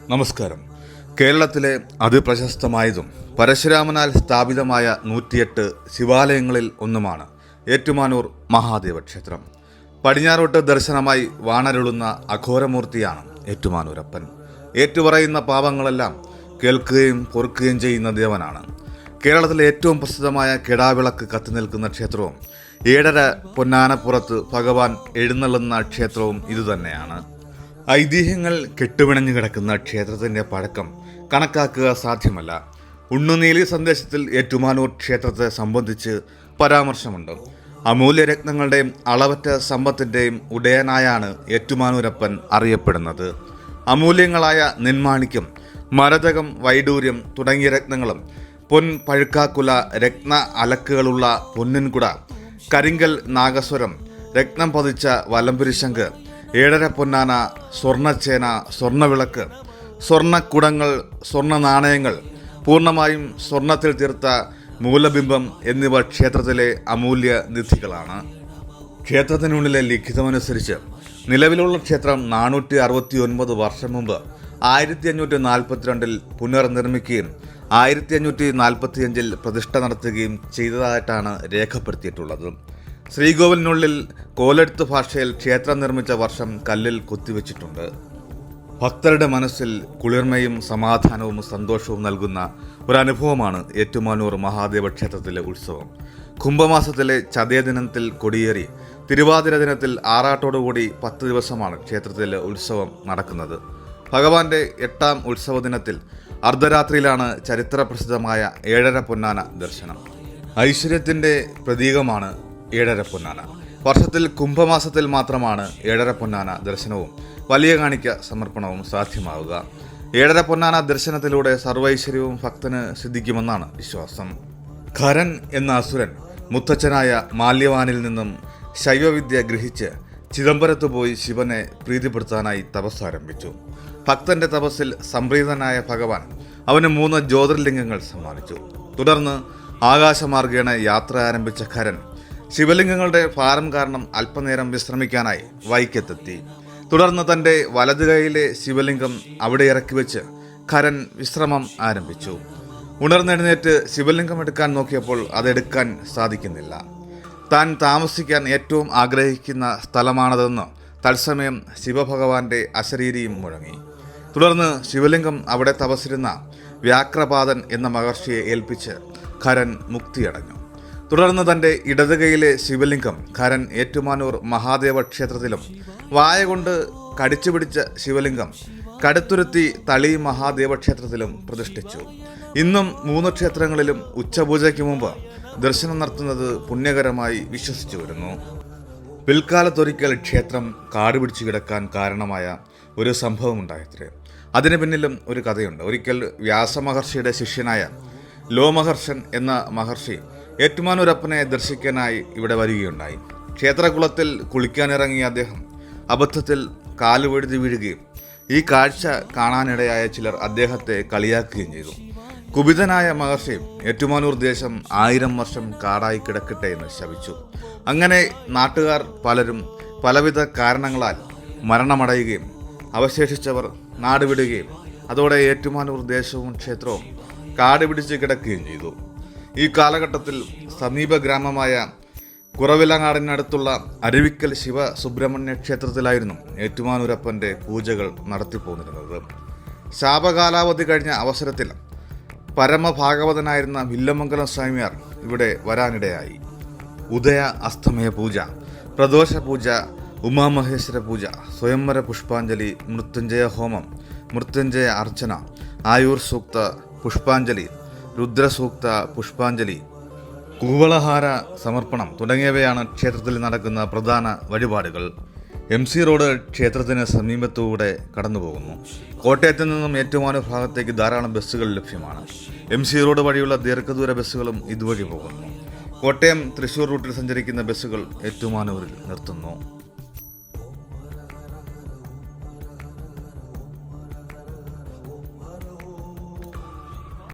നമസ്കാരം. കേരളത്തിലെ അതിപ്രശസ്തമായതും പരശുരാമനാൽ സ്ഥാപിതമായ നൂറ്റിയെട്ട് ശിവാലയങ്ങളിൽ ഒന്നുമാണ് ഏറ്റുമാനൂർ മഹാദേവ ക്ഷേത്രം പടിഞ്ഞാറോട്ട് ദർശനമായി വാണരുളുന്ന അഘോരമൂർത്തിയാണ് ഏറ്റുമാനൂരപ്പൻ. ഏറ്റുപറയുന്ന പാപങ്ങളെല്ലാം കേൾക്കുകയും പൊറുക്കുകയും ചെയ്യുന്ന ദേവനാണ്. കേരളത്തിലെ ഏറ്റവും പ്രസിദ്ധമായ കെടാവിളക്ക് കത്തി നിൽക്കുന്ന ക്ഷേത്രവും ഏഴര പൊന്നാനപ്പുറത്ത് ഭഗവാൻ എഴുന്നള്ളുന്ന ക്ഷേത്രവും ഇതുതന്നെയാണ്. ഐതിഹ്യങ്ങൾ കെട്ടുപിണഞ്ഞു കിടക്കുന്ന ക്ഷേത്രത്തിന്റെ പഴക്കം കണക്കാക്കുക സാധ്യമല്ല. ഉണ്ണുനീലി സന്ദേശത്തിൽ ഏറ്റുമാനൂർ ക്ഷേത്രത്തെ സംബന്ധിച്ച് പരാമർശമുണ്ട്. അമൂല്യരത്നങ്ങളുടെയും അളവറ്റ സമ്പത്തിന്റെയും ഉടയനായാണ് ഏറ്റുമാനൂരപ്പൻ അറിയപ്പെടുന്നത്. അമൂല്യങ്ങളായ നെന്മാണിക്യം മരതകം വൈഡൂര്യം തുടങ്ങിയ രത്നങ്ങളും പൊൻ പഴുക്കാക്കുല രത്ന അലക്കുകളുള്ള പൊന്നിൻകുട കരിങ്കൽ നാഗസ്വരം രത്നം പതിച്ച വലംപുരിശങ്ക് ഏഴര പൊന്നാന സ്വർണച്ചേന സ്വർണവിളക്ക് സ്വർണക്കുടങ്ങൾ സ്വർണ നാണയങ്ങൾ പൂർണമായും സ്വർണത്തിൽ തീർത്ത മൂലബിംബം എന്നിവ ക്ഷേത്രത്തിലെ അമൂല്യ നിധികളാണ്. ക്ഷേത്രത്തിനുള്ളിലെ ലിഖിതമനുസരിച്ച് നിലവിലുള്ള ക്ഷേത്രം നാനൂറ്റി അറുപത്തി ഒൻപത് വർഷം മുമ്പ് ആയിരത്തി അഞ്ഞൂറ്റി നാൽപ്പത്തിരണ്ടിൽ പുനർനിർമ്മിക്കുകയും ആയിരത്തി അഞ്ഞൂറ്റി നാൽപ്പത്തിയഞ്ചിൽ പ്രതിഷ്ഠ നടത്തുകയും ചെയ്തതായിട്ടാണ് രേഖപ്പെടുത്തിയിട്ടുള്ളത്. ശ്രീകോവിലിനുള്ളിൽ കോലെടുത്ത് ഭാഷയിൽ ക്ഷേത്രം നിർമ്മിച്ച വർഷം കല്ലിൽ കൊത്തിവെച്ചിട്ടുണ്ട്. ഭക്തരുടെ മനസ്സിൽ കുളിർമയും സമാധാനവും സന്തോഷവും നൽകുന്ന ഒരു അനുഭവമാണ് ഏറ്റുമാനൂർ മഹാദേവ ക്ഷേത്രത്തിലെ ഉത്സവം. കുംഭമാസത്തിലെ ചതയ ദിനത്തിൽ കൊടിയേറി തിരുവാതിര ദിനത്തിൽ ആറാട്ടോടുകൂടി പത്ത് ദിവസമാണ് ക്ഷേത്രത്തിലെ ഉത്സവം നടക്കുന്നത്. ഭഗവാന്റെ എട്ടാം ഉത്സവ ദിനത്തിൽ അർദ്ധരാത്രിയിലാണ് ചരിത്രപ്രസിദ്ധമായ ഏഴര പൊന്നാന ദർശനം. ഐശ്വര്യത്തിന്റെ പ്രതീകമാണ് ഏഴര പൊന്നാന. വർഷത്തിൽ കുംഭമാസത്തിൽ മാത്രമാണ് ഏഴര പൊന്നാന ദർശനവും വലിയ കാണിക്ക സമർപ്പണവും സാധ്യമാവുക. ഏഴര പൊന്നാന ദർശനത്തിലൂടെ സർവൈശ്വര്യവും ഭക്തന് സിദ്ധിക്കുമെന്നാണ് വിശ്വാസം. ഖരൻ എന്ന അസുരൻ മുത്തച്ഛനായ മാല്യവാനിൽ നിന്നും ശൈവവിദ്യ ഗ്രഹിച്ച് ചിദംബരത്ത് പോയി ശിവനെ പ്രീതിപ്പെടുത്താനായി തപസ് ആരംഭിച്ചു. ഭക്തന്റെ തപസ്സിൽ സംപ്രീതനായ ഭഗവാൻ അവന് മൂന്ന് ജ്യോതിർലിംഗങ്ങൾ സമ്മാനിച്ചു. തുടർന്ന് ആകാശമാർഗേണ യാത്ര ആരംഭിച്ച ഖരൻ ശിവലിംഗങ്ങളുടെ ഭാരം കാരണം അല്പനേരം വിശ്രമിക്കാനായി വൈക്കത്തെത്തി. തുടർന്ന് തന്റെ വലതു കൈയിലെ ശിവലിംഗം അവിടെ ഇറക്കി വെച്ച് ഖരൻ വിശ്രമം ആരംഭിച്ചു. ഉണർന്നെഴുന്നേറ്റ് ശിവലിംഗം എടുക്കാൻ നോക്കിയപ്പോൾ അതെടുക്കാൻ സാധിക്കുന്നില്ല. താൻ താമസിക്കാൻ ഏറ്റവും ആഗ്രഹിക്കുന്ന സ്ഥലമാണതെന്ന് തത്സമയം ശിവഭഗവാന്റെ അശരീരിയും മുഴങ്ങി. തുടർന്ന് ശിവലിംഗം അവിടെ തപസിരുന്ന വ്യാക്രപാദൻ എന്ന മഹർഷിയെ ഏൽപ്പിച്ച് ഖരൻ മുക്തിയടഞ്ഞു. തുടർന്ന് തന്റെ ഇടതുകൈയിലെ ശിവലിംഗം കരൻ ഏറ്റുമാനൂർ മഹാദേവ ക്ഷേത്രത്തിലും വായ കൊണ്ട് കടിച്ചു പിടിച്ച ശിവലിംഗം കടുത്തുരുത്തി തളി മഹാദേവ ക്ഷേത്രത്തിലും പ്രതിഷ്ഠിച്ചു. ഇന്നും മൂന്ന് ക്ഷേത്രങ്ങളിലും ഉച്ചപൂജയ്ക്ക് മുമ്പ് ദർശനം നടത്തുന്നത് പുണ്യകരമായി വിശ്വസിച്ചു വരുന്നു. പിൽക്കാലത്തൊരിക്കൽ ക്ഷേത്രം കാടുപിടിച്ചു കിടക്കാൻ കാരണമായ ഒരു സംഭവം ഉണ്ടായത്രേ അതിന് പിന്നിലും ഒരു കഥയുണ്ട്. ഒരിക്കൽ വ്യാസമഹർഷിയുടെ ശിഷ്യനായ ലോമഹർഷൻ എന്ന മഹർഷി ഏറ്റുമാനൂരപ്പനെ ദർശിക്കാനായി ഇവിടെ വരികയുണ്ടായി. ക്ഷേത്രകുളത്തിൽ കുളിക്കാനിറങ്ങിയ അദ്ദേഹം അബദ്ധത്തിൽ കാലുവഴുതി വീഴുകയും ഈ കാഴ്ച കാണാനിടയായ ചിലർ അദ്ദേഹത്തെ കളിയാക്കുകയും ചെയ്തു. കുപിതനായ മഹർഷി ഏറ്റുമാനൂർ ദേശം ആയിരം വർഷം കാടായി കിടക്കട്ടെ എന്ന് ശപിച്ചു. അങ്ങനെ നാട്ടുകാർ പലരും പലവിധ കാരണങ്ങളാൽ മരണമടയുകയും അവശേഷിച്ചവർ നാടുവിടുകയും അതോടെ ഏറ്റുമാനൂർ ദേശവും ക്ഷേത്രവും കാട് പിടിച്ച് കിടക്കുകയും ചെയ്തു. ഈ കാലഘട്ടത്തിൽ സമീപ ഗ്രാമമായ കുറവിലങ്ങാടിനടുത്തുള്ള അരുവിക്കൽ ശിവ സുബ്രഹ്മണ്യ ക്ഷേത്രത്തിലായിരുന്നു ഏറ്റുമാനൂരപ്പന്റെ പൂജകൾ നടത്തിപ്പോന്നിരുന്നത് ശാപകാലാവധി കഴിഞ്ഞ അവസരത്തിൽ പരമഭാഗവതനായിരുന്ന വില്ലമംഗലം സ്വാമിയാർ ഇവിടെ വരാനിടയായി. ഉദയ അസ്തമയ പൂജ പ്രദോഷ പൂജ ഉമാമഹേശ്വര പൂജ സ്വയംവര പുഷ്പാഞ്ജലി മൃത്യുഞ്ജയ ഹോമം മൃത്യുഞ്ജയ അർച്ചന ആയുർ സൂക്ത പുഷ്പാഞ്ജലി രുദ്രസൂക്ത പുഷ്പാഞ്ജലി കൂവളഹാര സമർപ്പണം തുടങ്ങിയവയാണ് ക്ഷേത്രത്തിൽ നടക്കുന്ന പ്രധാന വഴിപാടുകൾ. എം സി റോഡ് ക്ഷേത്രത്തിന് സമീപത്തൂടെ കടന്നുപോകുന്നു. കോട്ടയത്ത് നിന്നും ഏറ്റുമാനൂർ ഭാഗത്തേക്ക് ധാരാളം ബസ്സുകൾ ലഭ്യമാണ്. എം സി റോഡ് വഴിയുള്ള ദീർഘദൂര ബസ്സുകളും ഇതുവഴി പോകുന്നു. കോട്ടയം തൃശൂർ റൂട്ടിൽ സഞ്ചരിക്കുന്ന ബസ്സുകൾ ഏറ്റുമാനൂരിൽ നിർത്തുന്നു.